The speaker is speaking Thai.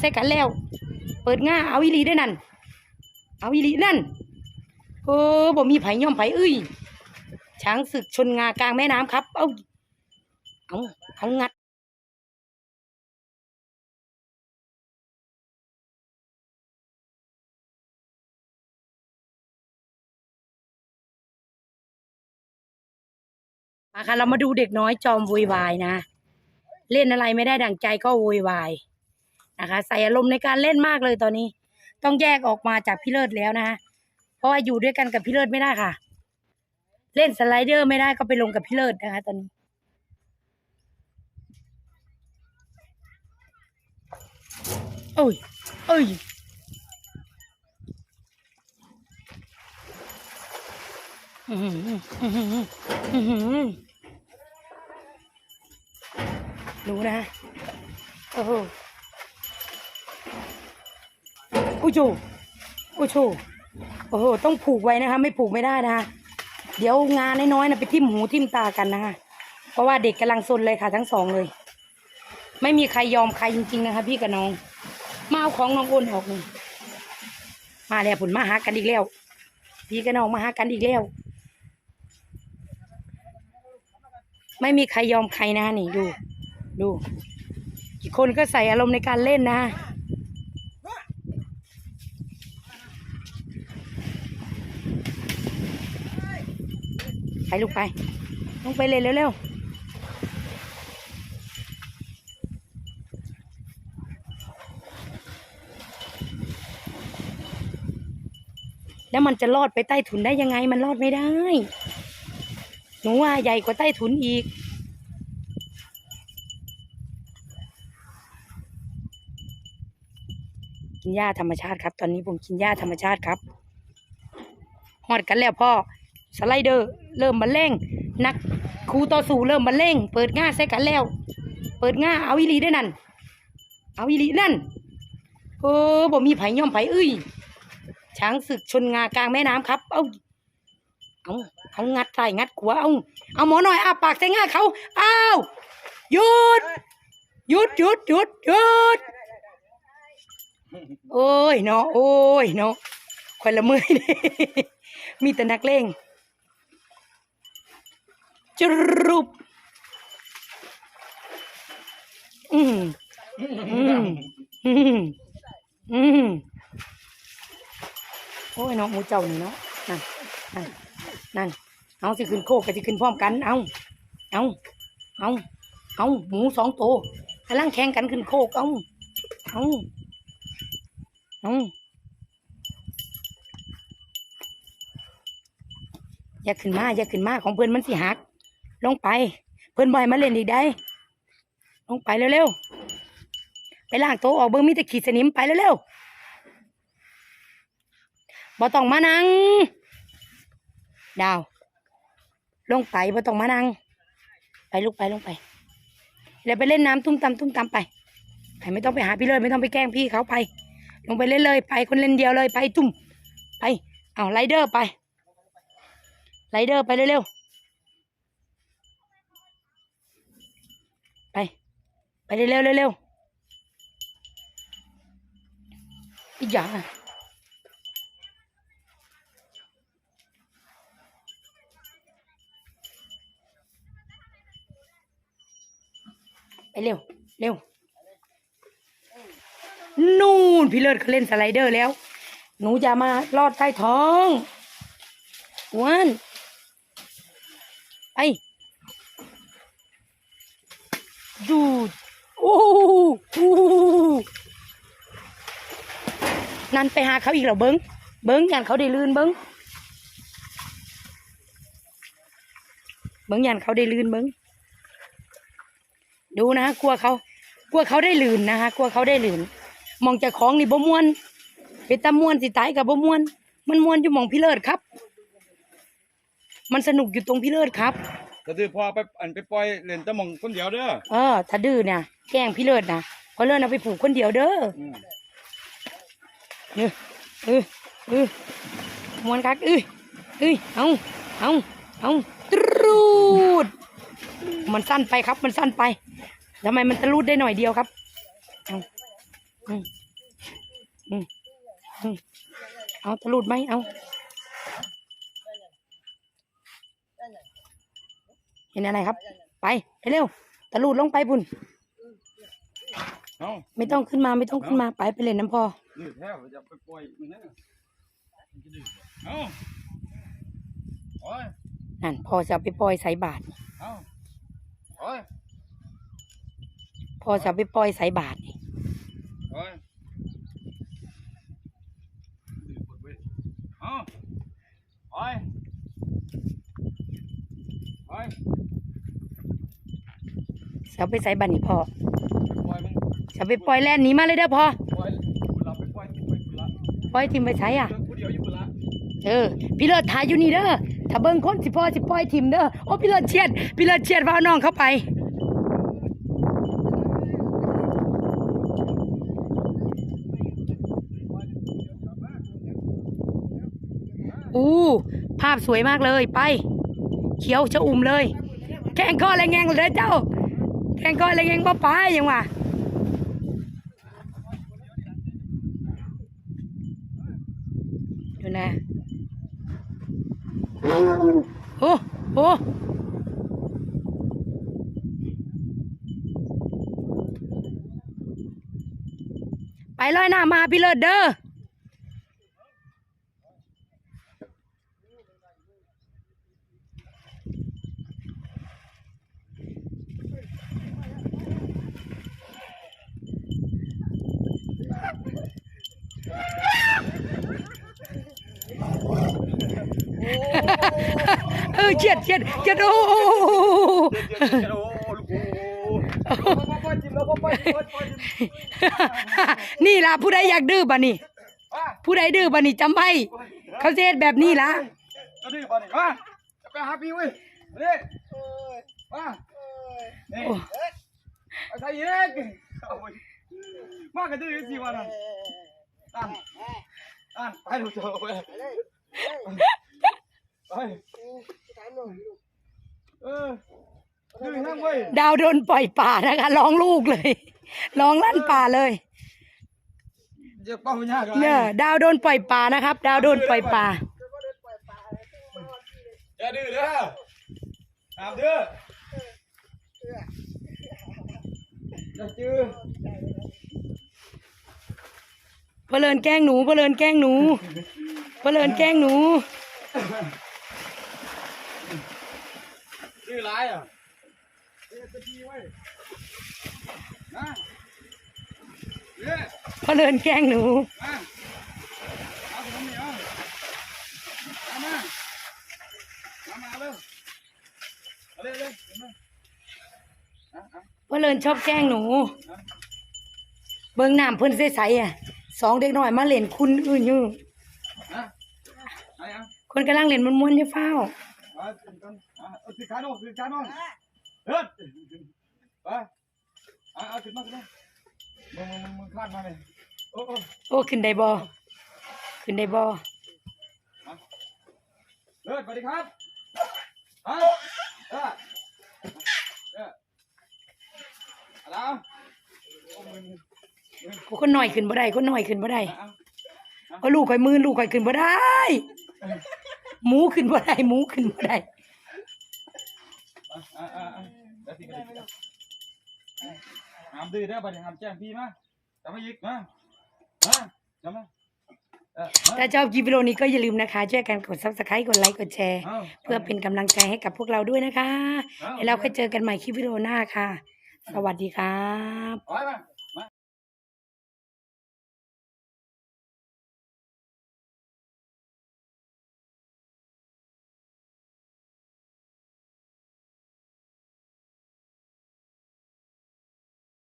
ใส่กันแล้ว เปิดง่าเอาอีหลีได้นั่น เอาอีหลีนั่นเออบ่มีไผย่อมไผเอ้ยช้างศึกชนงากลางแม่น้ำครับ เอาเอาเอางัดมาค่ะเรามาดูเด็กน้อยจอมโวยวายนะ เล่นอะไรไม่ได้ดั่งใจก็โวยวาย นะคะใส่อารมณ์ในการเล่นมากเลยตอนนี้ ต้องแยกออกมาจากพี่เลิศแล้วนะคะเพราะว่าอยู่ด้วยกันกับพี่เลิศไม่ได้ค่ะ เล่นสไลเดอร์ไม่ได้ก็ไปลงกับพี่เลิศนะคะ ตอนนี้โอ้ยเอ้ยอื้อหืออื้อหืออื้อหือดูนะโอ้โห อุ้จูอุ้ยจูโอ้โหต้องผูกไว้นะคะ ไม่ผูกไม่ได้นะคะเดี๋ยวงานน้อยๆนะไปทิ่มหูทิ่มตากันนะคะเพราะว่าเด็กกำลังซนเลยค่ะ ทั้งสองเลย ไม่มีใครยอมใครจริงๆนะคะ พี่กับน้อง มาเอาของน้องโอนออกนี่มาแล้วผลมาหากันอีกแล้ว พี่กับน้องมาหากันอีกแล้ว ไม่มีใครยอมใครนะนี่ดู ดู อีกคนก็ใส่อารมณ์ในการเล่นนะ ไปลูกไปลงไปเลยเร็วๆแล้วมันจะรอดไปใต้ถุนได้ยังไงมันรอดไม่ได้ หนูว่าใหญ่กว่าใต้ถุนอีกกินหญ้าธรรมชาติครับ ตอนนี้ผมกินหญ้าธรรมชาติครับหอดกันแล้วพ่อ สไลเดอร์ เริ่มบรรเลงนักครูต่อสู้เริ่มบรรเลงเปิดง่าใส่กันแล้ว เปิดง่าเอาอีลีได้นั่น เอาอีลีนั่นเออบ่มีไผย่อมไผเอ้ยช้างศึกชนงากลางแม่น้ำครับ เอาเอาเอางัดใส่งัดขวาเอาเอาหมอหน่อยอาปากใส่ง่าเขาอ้าวหยุดหยุดหยุดหยุดหยุดโอ้ยเนาะโอ้ยเนาะคอยละเมื่อยมีแต่นักเลง จรุบอืมอืมอืมอืมโอ้ยเนาะหมูเจ้านี่เนาะนั่นนั่นนั่นเอาสิขึ้นโคกกับสิขึ้นพร้อมกัน เอาเอาเอาเอาหมูสองตัวกำลังแข่งกันขึ้นโคกเอาเอาเอืมอย่าขึ้นมาอย่าขึ้นมาของเพื่อนมันสิหัก ลงไป เพื่อนบอยมาเล่นอีกได้ลงไปเร็วๆ ไปล้างโต๊ะออกเบิ้งมีแต่ขีดสนิมไปเร็วๆบ่ต้องมานั่ง ดาว ลงไปบ่ต้องมานั่ง ไปลูกไปลงไปเดี๋ยวไปเล่นน้ำตุ้มตำตุ้มตำไปไปไม่ต้องไปหาพี่เลยไม่ต้องไปแกล้งพี่เขาไป ลงไปเล่นเลยไปคนเล่นเดียวเลยไปจุ่มไป เอาไรเดอร์ไปไรเดอร์ไปเร็วๆไป ไปเร็วเร็วอีกอย่างอะไปเร็วเร็วนู่นพี่เลิศเขาเล่นสไลเดอร์แล้ว หนูจะมาลอดใต้ท้องวันไปดูด อ้นั่นไปหาเขาอีกเหรอเบิ้งเบิ้งยันเขาได้ลื่นเบิ้งเบิ้งยันเขาได้ลื่นเบิ้งดูนะกลัวเขากลัวเขาได้ลื่นนะคะกลัวเขาได้ลื่น มองจากของนี่บ่มวนเป็นตามวนสิตายกับบ่มวน มันมวนอยู่มองพี่เลิศครับ มันสนุกอยู่ตรงพี่เลิศครับ ก็คือพอไปอันไปปล่อยเล่นแตะมองคนเดียวเด้อเออถ้าดื้อเนี่ยแกล้งพี่เลิศนะเพราะเลิศเอาไปผูกคนเดียวเด้ออืมเออเออเออมวนคักเออเอ้ยเอาเอาเอาตรูด มันสั้นไปครับ มันสั้นไปทำไมมันตะรูดได้หน่อยเดียวครับเอาอืมอืมอืมเอาตะลุดไหมเอา ห็นอะไรครับ ไปไปเร็วตะลุดลงไปบุญเอ้าไม่ต้องขึ้นมาไม่ต้องขึ้นมาไปไปเล่นน้ำพอดื้อแท้จะไปปล่อยมันนั่นน่ะมันจะดื้อเอ้าโอ้ยนั่นพอจะเอาไปปล่อยใส่บาทเอ้าโอ้ยพอจะเอาไปปล่อยใส่บาทนี่โอ้ยดื้อปวดเว้ยเอ้าโอ้ยโอ้ยจะ เอาไปใส่บาทนี่พอปล่อยมึงจะเอาไปปล่อยแล่นหนี้มาเลยเด้อพอปล่อยคุณเราไปปล่อยทิ้งไว้คุณละปล่อยทิมไปใช้อะเรื่องผู้เดียวอยู่คุณละเออพี่เลิศถ่ายอยู่นี่เด้อถ้าเบิ่งคนสิพ่อสิปล่อยทิมเด้อโอ้พี่เลิศเชียดพี่เลิศเชียดว่าเอาน้องเข้าไปอู้ภาพสวยมากเลยไป เขียวชะอุ่มเลย แข่งข้อแรงแงงเลยเจ้า แข่งข้อแรงแงงป้าป้ายังวะดูนะโอ้โอ้ไปลอยหน้ามาพี่เลิศเด้อ เออเฉียดเฉียดเฉียดโอ้โหโอ้ลูกโอ้ปล่อยจิ้มแล้วปล่อยจิ้มปล่อยจิ้มนี่ล่ะผู้ใดอยากดื้อบ่นี่อะผู้ใดดื้อบ่นี่จำไว้เขาสิเฮ็ดแบบนี้ล่ะจะดื้อป่ะนี่มาจะไปหาพี่เว้ยมาดิมานี่โอ้ไอ้ชายเย็กเอาไปมากระดื้อสิวะนั่นตั้นตั้นไปดูเถอะไปไปเออ ดาวโดนปล่อยป่านะคะร้องลูกเลยร้องลั่นป่าเลยเนี่ยดาวโดนปล่อยป่านะครับ ดาวโดนปล่อยป่าอย่าดื้อเด้อห้ามเด้ออย่าจื้อเพลินแกล้งหนูเพลินแกล้งหนูเพลินแกล้งหนู ดื้อไรอะเอ๊ะจะดีเว้นะเอ๊ะเพลินแกล้งหนู มาเอาขนมเหนียวเอามาเอามาเอาเร็วเอาเร็วเร็วเห็นไหมเอาเอาเลินชอบแกล้งหนู เบิ่งน้ำเพิ่นใสๆอะสองเด็กน้อยมาเล่นคุณอื่นอยู่นะเอาเอาคนกำลังเล่นม้วนๆอยู่เฝ้า เอาขึ้นก่อนเอาเอาขึ้นขาโน่นขึ้นขาโน่นเฮ้ยไปเอาเอาขึ้นมาขึ้นมามึงมึงมึงมึงคลาดมาเลยโอ้โอ้โอ้ขึ้นได้บ่ขึ้นได้บ่เฮ้ยสวัสดีครับฮะเออเอออะไรเอาโอ้มึงกูคนน้อยขึ้นบ่ได้คนน้อยขึ้นบ่ได้เอาเอา ก็ลูกข่อยมือลูกข่อยขึ้นบ่ได้ หมูขึ้นบ่ได้หมูขึ้นบ่ได้อาเอาเอาเดี๋ยวพี่ก็ได้หามดื้อเด้อบัดนี้หามแจ้งพี่มาจำไว้อีกมามาจำไว้เออมาถ้าชอบคลิปวิดีโอนี้ก็อย่าลืมนะคะช่วยกันกด subscribe กดไลค์กดแชร์เอาเพื่อเป็นกำลังใจให้กับพวกเราด้วยนะคะาแล้วเราก็เจอกันใหม่คลิปวิดีโอหน้าค่ะ สวัสดีครับ เอาไปมา